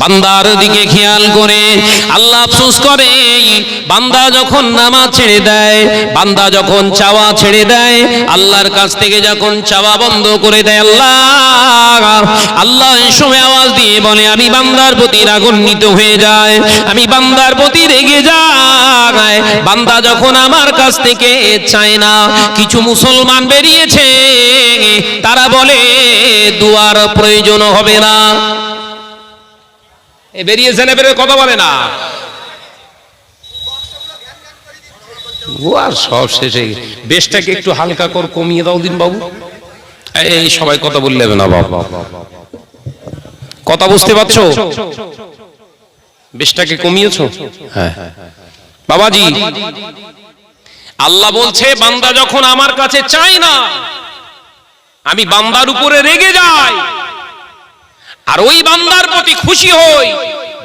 বান্দার দিকে খেয়াল করে আল্লাহ আফসোস করে, বান্দা যখন নামাজ ছেড়ে দেয়, বান্দা যখন চাওয়া ছেড়ে দেয়, আল্লাহর কাছ থেকে যখন চাওয়া বন্ধ করে দেয় আল্লাহ আল্লাহ এই সময় আওয়াজ দিয়ে বলে, আমি বান্দার প্রতি রাগান্বিত হয়ে যায় আমি বান্দার প্রতি রেগে যায় বান্দা যখন আমার কাছ থেকে চায় না, কিছু মুসলমান বেরিয়েছে, তারা বলে, দুয়ার প্রয়োজন হবে না। এ বেরিয়েছে না বেরোয় কথা বলে না। আর সব শেষে বেশটাকে একটু হালকা কর, কমিয়ে দাও দিন বাবু এই সবাই কথা বললে না বাবা কথা বুঝতে পারছ? বেশটাকে কমিয়েছো? হ্যাঁ। বাবাজি, আল্লাহ বলছে, বান্দা যখন আমার কাছে চাই না, আমি বান্দার উপরে রেগে যাই। আর ওই বান্দার প্রতি খুশি হই।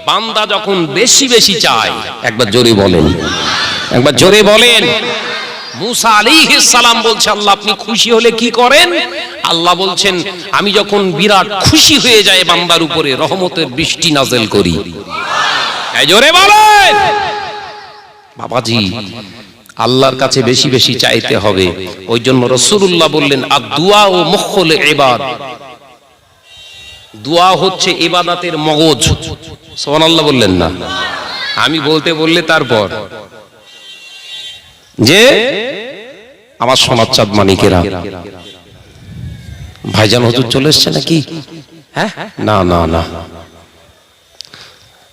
বান্দা যখন বেশি বেশি চায়, একবার জোরে বলেন। একবার জোরে বলেন। মুসা আলাইহিস সালাম বলছে, আল্লাহ, আপনি খুশি হলে কি করেন? আল্লাহ বলছেন, আমি যখন বিরাট খুশি হয়ে যায় বান্দার উপরে, রহমতের বৃষ্টি নাজেল করি। জোরে বলেন। বাবাজি, আল্লাহর কাছে বেশি বেশি চাইতে হবে। ওই জন্য রসুল্লাহ বললেন আর দুয়া ও মুখল এবার দোয়া হচ্ছে ইবাদাতের মগজ। সোহানাল্লাহ বললেন না। আমি বলতে বললে তারপর। যে আমার সোনার চাঁদ মানিকেরা। ভাইজান হজুর চলে এসছে নাকি? হ্যাঁ? না না না।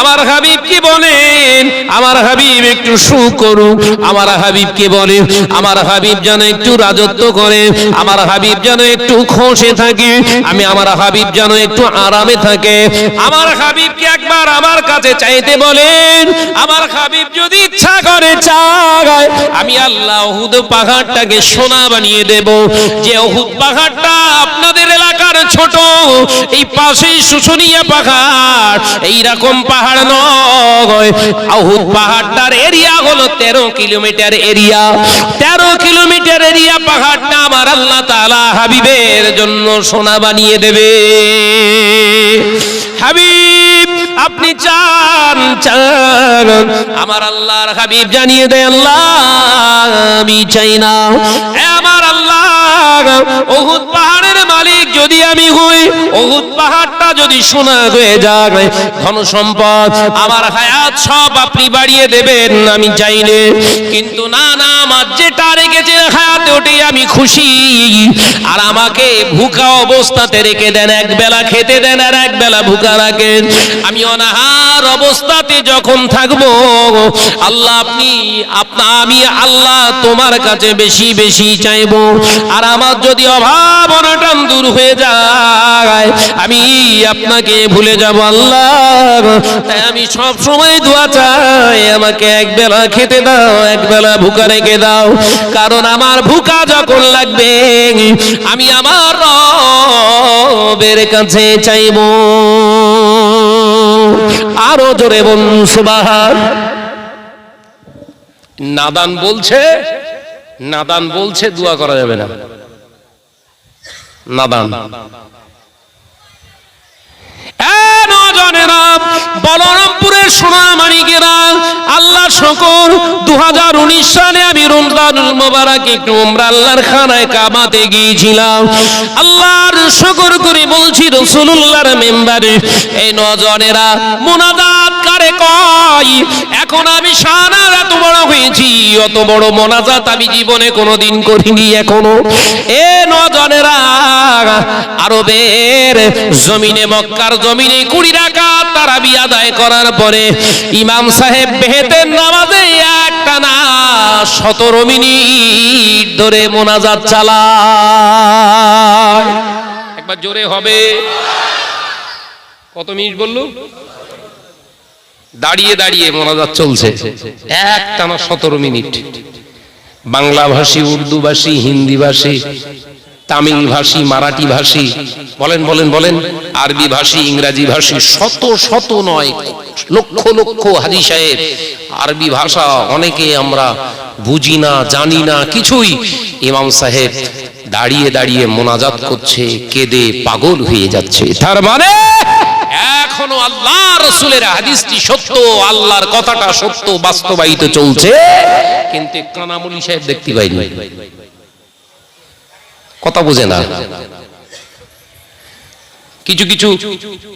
আমার হাবিব কি বলেন? আমার হাবিব একটু সুখ করুক। আমার হাবিবকে বলে আমার হাবিব যেন একটু রাজত্ব করে। আমার হাবিব যেন একটু খোশে থাকে। আমি আমার হাবিব যেন একটু আরামে থাকে। আমার হাবিবকে একবার আমার কাছে চাইতে বলেন? আমার হাবিব যদি ইচ্ছা করে চায় আমি আল্লাহ ওহুদ পাহাড়টাকে সোনা বানিয়ে দেব। যে ওহুদ পাহাড়টা আপনাদের এলাকার ছোট, এই পাশেই শুশুনিয়া পাহাড়, এইরকম পাহাড় নয়। আহুদ পাহাড়টার এরিয়া হলো তেরো কিলোমিটার এরিয়া। তেরো কিলোমিটার এরিয়া পাহাড়টা আমার আল্লাহ তালা হাবিবের জন্য সোনা বানিয়ে দেবে। হাবিব, আপনি চান চান। আমার আল্লাহর হাবিব জানিয়ে দেয়, আল্লাহ, আমি চাই না। আমার আল্লাহ, ওহুদ মালিক যদি আমি হই ওহুদ পাহাড়টা যদি সোনা হয়ে যায়, ধন সম্পদ আমার হায়াত সব আপনি বাড়িয়ে দেবেন, আমি চাইলে কিন্তু না না, আমার যেটা রেখেছে হায়াতে, ওটাই আমি খুশি। আর আমাকে ভুকা অবস্থাতে রেখে দেন, এক বেলা খেতে দেন আর এক বেলা ভুকা রাখেন। আমি অনাহার অবস্থাতে যখন থাকব, আল্লাহ আপনি, আপনা, আমি আল্লাহ তোমার কাছে বেশি বেশি চাইব। আর আমার যদি অভাব অনটন দূর হয়ে যায়। আমি আপনাকে ভুলে যাব আল্লাহ। তাই আমি সব সময় দোয়া চাই, আমাকে এক বেলা খেতে দাও, এক বেলা ভুকা রেখে দাও। কারণ আমার ভুকা যখন লাগবে, আমি আমার কাছে চাইব। আরও জোরে বলুন, সুবাহান। নাদান বলছে নাদান বলছে, দোয়া করা যাবে না। নাদান। বলরামপুরের সোনামানিকেরা, আল্লাহ শকর দু হাজার উনিশ সালে আমি রমজানুল মোবারক একটু উমরা আল্লাহর খানায় কাবাতে গিয়েছিলাম। আল্লাহর শকর করে বলছি রসুল্লাহর মেম্বারে এই নজনেরা, মোনাজাত কারে কয়, এখন আমি সানার এত বড় হয়েছি, অত বড় মোনাজাত আমি জীবনে কোনোদিন করিনি এখনও। এ নজনেরা, আরবের জমিনে, মক্কার জমিনে কুড়ি রাখা তারাবি আদায় করার পরে ইমাম সাহেব বেহেতের নামাজে একটা না সতেরো মিনিট ধরে মোনাজাত চালায়। একবার জোরে হবে। কত মিনিট বলল? দাঁড়িয়ে দাঁড়িয়ে মোনাজাত চলছে। এক টানা সতেরো মিনিট। বাংলা ভাষী উর্দু ভাষী হিন্দি ভাষী তামিল ভাষী মারাঠি ভাষী বলেন বলেন বলেন আরবি ভাষী ইংরাজি ভাষী শত শত নয়, লক্ষ লক্ষ হাজি সাহেব, আরবি ভাষা অনেকে আমরা বুঝি না, জানি না, কিছুই ইমাম সাহেব দাঁড়িয়ে দাঁড়িয়ে মোনাজাত করছে, কেঁদে পাগল হয়ে যাচ্ছে। তার মানে এখনও আল্লাহ রসুলের হাদিসটি সত্য, আল্লাহর কথাটা সত্য, বাস্তবায়িত চলছে। কিন্তু কানামুলি সাহেব দেখতে পাইনি। কথা বোঝে না। কিছু কিছু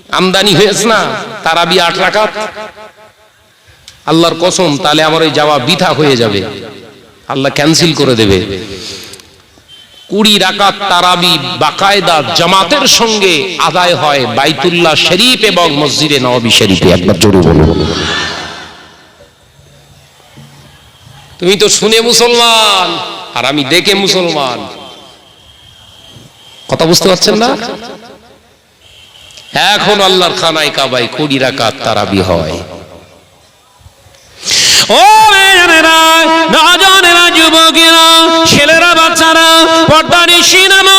আমদানি হয়েছে না, তারাবি আট রাকাত। আল্লাহর কসম, তাহলে আমার ওই যাওয়া বিথা হয়ে যাবে। আল্লাহ ক্যান্সেল করে দেবে। কুড়ি রাকাত তারাবি বাকায়দা জামাতের সঙ্গে আদায় হয় বাইতুল্লাহ শরীফ এবং মসজিদে নওয়াবি শরীফে। একবার জোরে বলব তুমি তো শুনে মুসলমান, আর আমি দেখে মুসলমান। কথা বুঝতে পারছেন না? এখন আল্লাহর খানায় কাবাই কুড়ি রাকাত তারাবি হয়। ও মেয়েরা নজনেরা যুবকেরা ছেলেরা বাচ্চারা পর্দার সিনেমা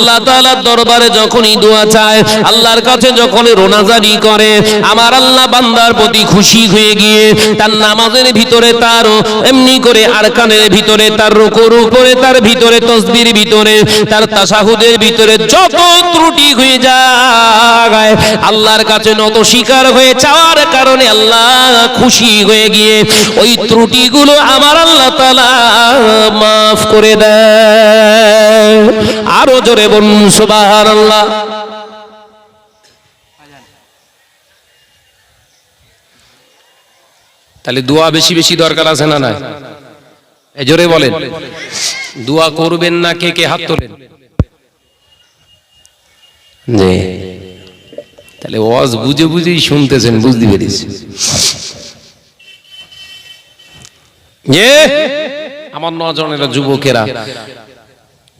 আল্লাহ তাআলার দরবারে যখনই দোয়া চায়, আল্লাহর কাছে যখন রোনাজারি করে, আমার আল্লাহ বান্দার প্রতি খুশি হয়ে গিয়ে তার নামাজের ভিতরে তার এমনি করে আরকানের ভিতরে, তার রুকুর উপরে, তার ভিতরে, তসবির ভিতরে, তার তাসাহুদের ভিতরে যত ত্রুটি হয়ে যায়, আল্লাহর কাছে নত স্বীকার হয়ে চাওয়ার কারণে আল্লাহ খুশি হয়ে গিয়ে ওই ত্রুটিগুলো আমার আল্লাহ তালা মাফ করে দেয়। আরও জোরে বলুন সুবাহার আল্লাহ তাহলে দোয়া বেশি বেশি দরকার আছে না না জোরে বলেন। দোয়া করবেন না কে কে হাত তোলেন? জি। তাহলে ওয়াজ বুঝে বুঝেই শুনতেছেন, বুঝতে পেরেছি। যে আমার নজনেরা যুবকেরা।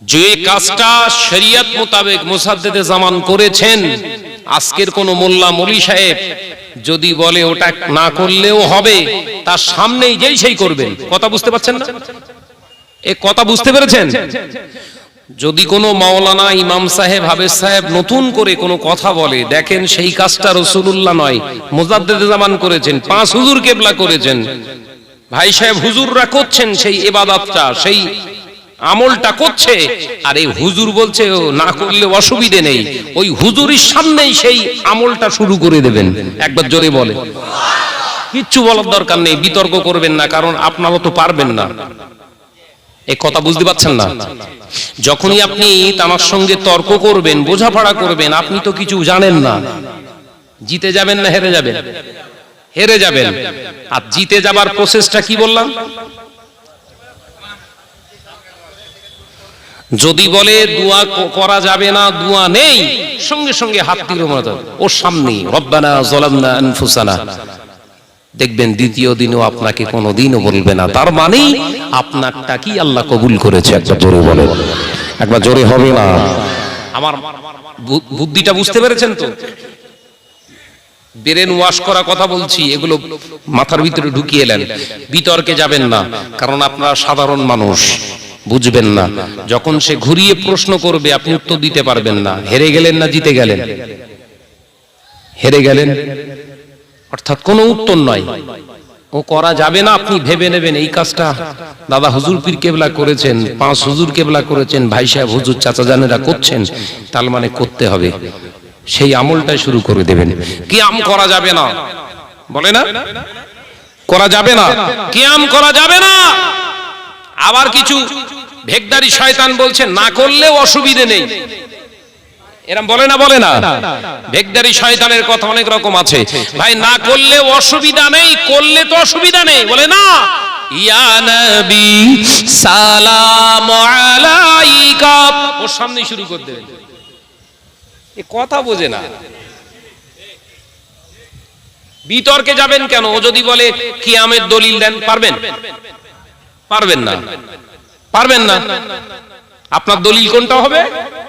যে কাজটা শরিয়ত মোতাবেক মুসাদ্দেদে জামান করেছেন, আজকের কোন মোল্লা মলি সাহেব যদি বলে ওটা না করলেও হবে, তার সামনেই যেই সেই করবেন। কথা বুঝতে পারছেন না? এ কথা বুঝতে পেরেছেন? যদি কোনো মাওলানা ইমাম সাহেব হাবেজ সাহেব নতুন করে কোনো কথা বলে, দেখেন সেই কাজটা রসুল্লাহ নয় মোজাদ্দেদে জামান করেছেন, পাঁচ হুজুর কেবলা করেছেন। ভাই সাহেব, হুজুররা করছেন সেই এবাদাতটা, সেই আমলটা করছে। আর এই হুজুর বলছে না করলে অসুবিধে নেই। ওই হুজুরের সামনেই সেই আমলটা শুরু করে দেবেন। একবার জোরে বলে। কিচ্ছু বলার দরকার নেই, বিতর্ক করবেন না, কারণ আপনারা তো পারবেন না। এই কথা বুঝতে পারছেন না? যখনই আপনি তার সঙ্গে তর্ক করবেন, বোঝাপড়া করবেন, আপনি তো কিছু জানেন না। জিতে যাবেন না হেরে যাবেন? হেরে যাবেন। আর জিতে যাবার প্রসেসটা কি বললাম? যদি বলে দোয়া করা যাবে না, দোয়া নেই, সঙ্গে সঙ্গে হাত দিল ওর সামনে রব্বানা জলামনা আনফুসানা। দেখবেন দ্বিতীয় দিনও আপনাকে কোনোদিনও বলবে না। তার মানেই আপনারটা কি আল্লাহ কবুল করেছে, একবার জোরে বলে একবার জোরে হবে না। আমার বুদ্ধিটা বুঝতে পেরেছেন তো? ব্রেন ওয়াশ করা কথা বলছি, এগুলো মাথার ভিতরে ঢুকিয়ে এলেন বিতর্কে যাবেন না, কারণ আপনারা সাধারণ মানুষ। বুঝবেন না। যখন সে ঘুরিয়ে প্রশ্ন করবে, আপনি উত্তর দিতে পারবেন না। হেরে গেলেন না জিতে গেলেন? হেরে গেলেন? অর্থাৎ কোনো উত্তর নয় ও করা যাবে না, আপনি ভেবে নেবেন এই কাজটা। দাদা হুজুর পীর কেবলা করেছেন, পাঁচ হুজুর কেবলা করেছেন, ভাই সাহেব, হুজুর চাচা জানেরা করছেন, তার মানে করতে হবে। সেই আমলটাই শুরু করে দেবেন। কি আম করা যাবে না। বলে না? করা যাবে না। কি আম করা যাবে না। আবার কিছু ভেগদারি শয়তান বলছে, না করলেও অসুবিধে নেই। এরম বলে না বলে না? ভেগদারি শয়তানের কথা অনেক রকম আছে। ভাই, না করলে অসুবিধা নেই, করলে তো অসুবিধা নেই, বলে না? ইয়া নবী, সালাম আলাইকা। ওর সামনেই শুরু করে দেবেন এ কথা বোঝে না। বিতর্কে যাবেন কেন? ও যদি বলে, কিয়ামের দলিল দেন, পারবেন? পারবেন না। পারবেন না। আপনার দলিল কোনটা হবে?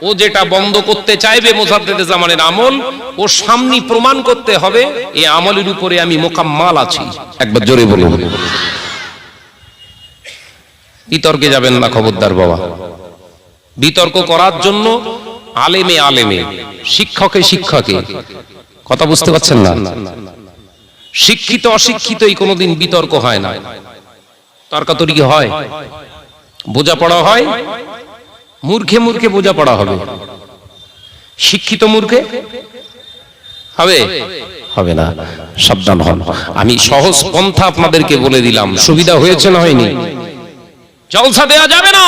ও যেটা বন্ধ করতে চাইবে মোসাদ্দেদে জামানের আমল, ও সামনে প্রমাণ করতে হবে, এই আমলের উপরে আমি মোকাম্মাল আছি। একবার জোরে বলুন। বিতর্কে যাবেন না খবরদার বাবা। বিতর্ক করার জন্য আলেমে আলেমে, শিক্ষকে শিক্ষকে, কথা বুঝতে পারছেন না? শিক্ষিত অশিক্ষিতই কোনোদিন বিতর্ক হয় না। তর্কাতর্কি হয়। বোঝাপড়া হয়। মূর্খে মূর্খে বোঝাপড়া হবে। শিক্ষিত মূর্খে হবে। হবে না। সাবধান হন। আমি সহজ পন্থা আপনাদেরকে বলে দিলাম। সুবিধা হয়েছে না হয়নি? জলসা দেওয়া যাবে না।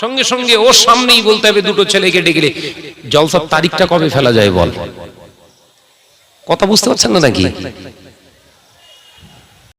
সঙ্গে সঙ্গে ওর সামনেই বলতে হবে দুটো ছেলেকে ডেকে জলসার তারিখটা কবে ফেলা যায় বল? কথা বুঝতে পারছেন না নাকি?